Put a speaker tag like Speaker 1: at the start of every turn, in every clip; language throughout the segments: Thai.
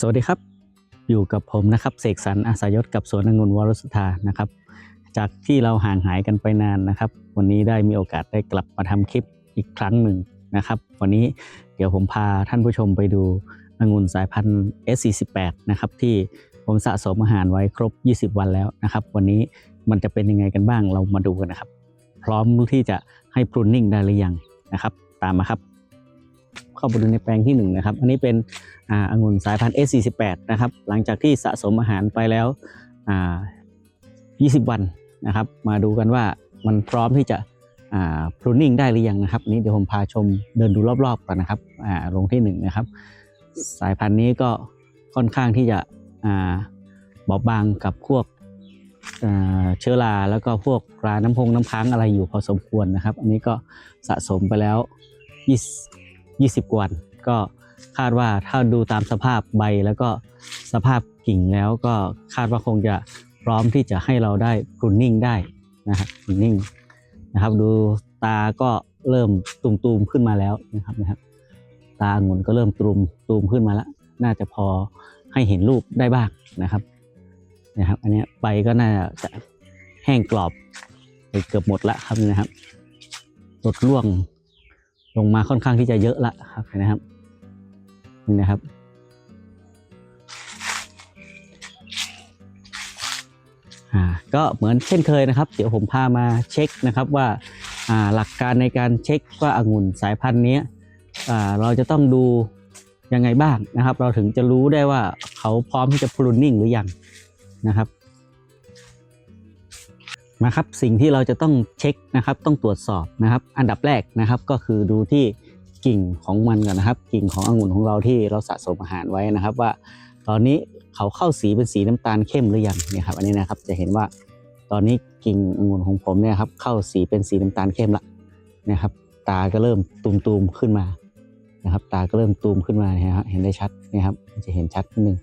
Speaker 1: สวัสดีครับ อยู่กับผมนะครับเสกสรรอาสายศกับสวนองุ่นวรสุธานะครับ จากที่เราห่างหายกันไปนานนะครับ วันนี้ได้มีโอกาสได้กลับมาทำคลิปอีกครั้งหนึ่งนะครับ วันนี้เดี๋ยวผมพาท่านผู้ชมไปดูองุ่นสายพันธุ์ S48 นะครับที่ผมสะสมอาหารไว้ครบ 20 วันแล้วนะครับ วันนี้มันจะเป็นยังไงกันบ้างเรามาดูกันนะครับ พร้อมที่จะให้พรูนนิ่งได้หรือยังนะครับ ตามมาครับ เข้าไปดูในแปลงที่หนึ่งนะครับ อันนี้เป็นอ่าองุ่นสายพันธุ์ S48 นะครับ หลังจากที่สะสมอาหารไปแล้วอ่า20 วันนะครับ มาดูกันว่ามันพร้อมที่จะอ่าพรูนิ่งได้หรือยังนะครับนี้เดี๋ยวผมพาชมเดินดูรอบๆกันนะครับอ่าลงที่หนึ่งนะครับ สายพันธุ์นี้ก็ค่อนข้างที่จะอ่าบอบบางกับพวกเชื้อราแล้วก็พวกราน้ำพงน้ำค้างอะไรอยู่พอสมควรนะครับ อันนี้ก็สะสมไปแล้ว 20 กว่าวันก็คาดว่าถ้าดูตามสภาพใบแล้วก็สภาพกิ่งแล้วก็คาดว่าคงจะพร้อมที่จะให้เราได้พรูนนิ่งได้นะครับพรูนนิ่งนะครับ ดูตาก็เริ่มตุมตูมๆขึ้นมาแล้วนะครับนะครับ ตาองุ่นก็เริ่มตูมตูมขึ้นมาแล้ว น่าจะพอให้เห็นรูปได้บ้างนะครับนะครับ อันนี้ใบก็น่าจะแห้งกรอบไปเกือบหมดแล้วครับนี่นะครับลดร่วง ลงมาค่อนข้างที่จะเยอะละครับเห็นะครับนี่นะครับ ก็เหมือนเช่นเคยนะครับ เดี๋ยวผมพามาเช็คนะครับว่าหลักการในการเช็คว่าองุ่นสายพันธุ์นี้เราจะต้องดูยังไงบ้างนะครับ เราถึงจะรู้ได้ว่าเขาพร้อมที่จะพรูนนิ่งหรือยังนะครับ นะครับสิ่งที่เราจะต้องเช็คนะครับต้องตรวจสอบนะครับ อันดับแรกนะครับก็คือดูที่กิ่งของมันก่อนนะครับ กิ่งขององุ่นของเราที่เราสะสมอาหารไว้นะครับ ว่าตอนนี้เขาเข้าสีเป็นสีน้ำตาลเข้มหรือยังเนี่ยครับอันนี้นะครับจะเห็นว่าตอนนี้กิ่งองุ่นของผมเนี่ยครับเข้าสีเป็นสีน้ำตาลเข้มละนะครับ ตาก็เริ่มตูมๆขึ้นมานะครับ ตาก็เริ่มตูมขึ้นมานะฮะเห็นได้ชัดนะครับจะเห็นชัดนิดนึง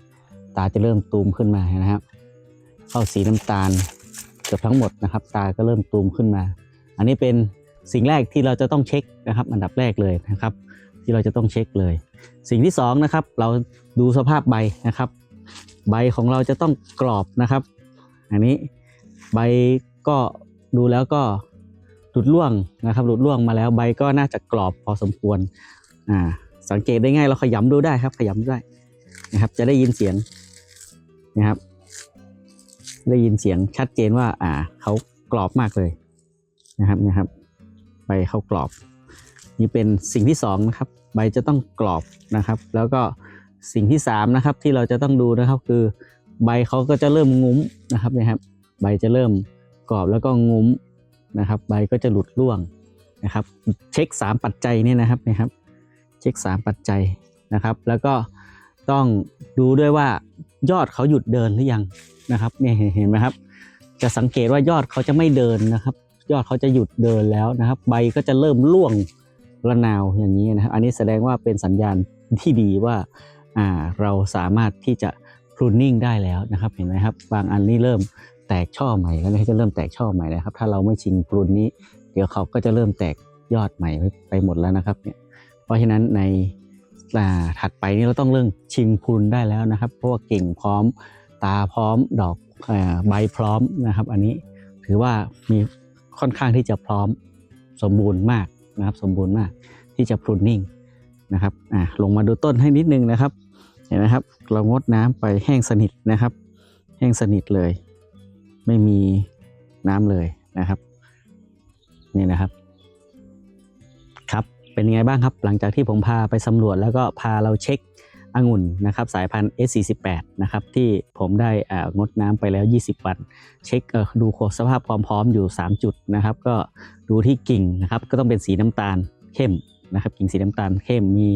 Speaker 1: ตาจะเริ่มตูมขึ้นมานะครับ เข้าสีน้ำตาล กือบทั้งหมดนะครับ ตาก็เริ่มตูมขึ้นมา อันนี้เป็นสิ่งแรกที่เราจะต้องเช็คนะครับ อันดับแรกเลยนะครับ ที่เราจะต้องเช็คเลย สิ่งที่สองนะครับเราดูสภาพใบนะครับ ใบของเราจะต้องกรอบนะครับ อันนี้ใบก็ดูแล้วก็หลุดร่วงนะครับ หลุดร่วงมาแล้วใบก็น่าจะกรอบพอสมควรอ่าสังเกตได้ง่ายเราขยำดูได้ครับ ขยำดูได้นะครับ จะได้ยินเสียงนะครับ ได้ยินเสียงชัดเจนว่า อ่าเขากรอบมากเลยนะครับนะครับ ใบเขากรอบ นี่เป็นสิ่งที่สองนะครับใบจะต้องกรอบนะครับ แล้วก็สิ่งที่สามนะครับที่เราจะต้องดูนะครับคือ ใบเขาก็จะเริ่มงุ้มนะครับนะครับ ใบจะเริ่มกรอบแล้วก็งุ้มนะครับ ใบก็จะหลุดร่วงนะครับ เช็คสามปัจจัยนี่นะครับนะครับ เช็คสามปัจจัยนะครับ แล้วก็ต้องดูด้วยว่ายอดเขาหยุดเดินหรือยัง นะครับเนี่ยเห็นไหมครับ จะสังเกตว่ายอดเขาจะไม่เดินนะครับ ยอดเขาจะหยุดเดินแล้วนะครับ ใบก็จะเริ่มร่วงระนาวอย่างนี้นะครับ อันนี้แสดงว่าเป็นสัญญาณที่ดีว่าอ่าเราสามารถที่จะพรูนิ่งได้แล้วนะครับเห็นไหมครับ บางอันนี่เริ่มแตกช่อใหม่แล้วนะจะเริ่มแตกช่อใหม่แล้วครับ ถ้าเราไม่ชิงพรูนนี้ เดี๋ยวเขาก็จะเริ่มแตกยอดใหม่ไปหมดแล้วนะครับเนี่ยเพราะฉะนั้นในถัดไปนี่เราต้องเริ่มชิงพรูนได้แล้วนะครับ เพราะว่าเก่งพร้อม ตาพร้อมดอกอใบพร้อมนะครับ อันนี้ถือว่ามีค่อนข้างที่จะพร้อมสมบูรณ์มากนะครับ สมบูรณ์มากที่จะพรูนนิ่งนะครับอ่าลงมาดูต้นให้นิดนึงนะครับ เห็นไหมครับ เรางดน้ำไปแห้งสนิทนะครับ แห้งสนิทเลย ไม่มีน้ำเลยนะครับ นี่นะครับ ครับเป็นยังไงบ้างครับ หลังจากที่ผมพาไปสำรวจแล้วก็พาเราเช็ค องุ่นนะครับสายพันธุ์ S48 นะครับที่ผมได้งดน้ำไปแล้ว 20 วัน เช็คดูสภาพความพร้อมอยู่ 3 จุดนะครับ ก็ดูที่กิ่งนะครับก็ต้องเป็นสีน้ำตาลเข้มนะครับกิ่งสีน้ำตาลเข้มมี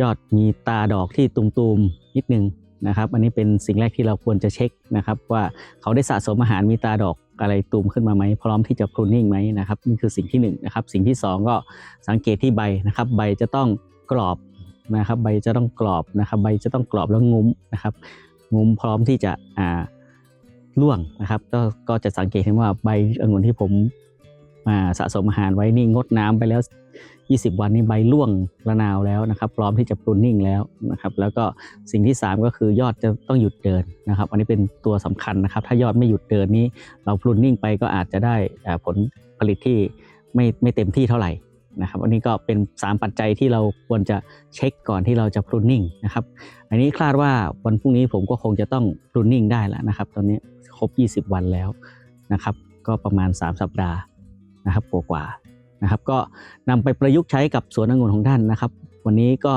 Speaker 1: ยอดมีตาดอกที่ตุมๆนิดนึงนะครับอันนี้เป็นสิ่งแรกที่เราควรจะเช็คนะครับ ว่าเขาได้สะสมอาหารมีตาดอกอะไรตูมขึ้นมาไหมพร้อมที่จะพรูนิ่งไหมนะครับนี่คือสิ่งที่หนึ่งนะครับสิ่งที่สองก็สังเกตที่ใบนะครับ ใบจะต้องกรอบ นะครับใบจะต้องกรอบนะครับใบจะต้องกรอบแล้วงุ้มนะครับงุ้มพร้อมที่จะอ่าร่วงนะครับก็ก็จะสังเกตเห็นว่าใบองุ่นที่ผมอ่าสะสมอาหารไว้นี่งดน้ำไปแล้ว 20 วันนี้ใบร่วงระนาวแล้วนะครับ พร้อมที่จะปรุนนิ่งแล้วนะครับ แล้วก็สิ่งที่ 3 ก็คือยอดจะต้องหยุดเดินนะครับ อันนี้เป็นตัวสำคัญนะครับ ถ้ายอดไม่หยุดเดินนี้เราปรุนนิ่งไปก็อาจจะได้ผลผลิตที่ไม่ไม่เต็มที่เท่าไหร่ นะครับอันนี้ก็เป็น 3 ปัจจัยที่เราควรจะเช็คก่อนที่เราจะปรุนนิ่งนะครับอันนี้คาดว่าวันพรุ่งนี้ผมก็คงจะต้องปรุนนิ่งได้แล้วนะครับ ตอนนี้ครบ 20 วันแล้วนะครับ ก็ประมาณ 3 สัปดาห์นะครับกว่าๆนะครับ ก็นำไปประยุกต์ใช้กับสวนองุ่นของท่านนะครับ วันนี้ก็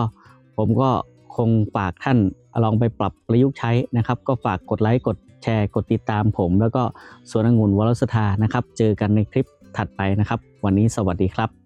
Speaker 1: ผมก็คงฝากท่านลองไปปรับประยุกต์ใช้นะครับ ก็ฝากกดไลค์กดแชร์กดติดตามผม แล้วก็สวนองุ่นวรสธานะครับ เจอกันในคลิปถัดไปนะครับ วันนี้สวัสดีครับ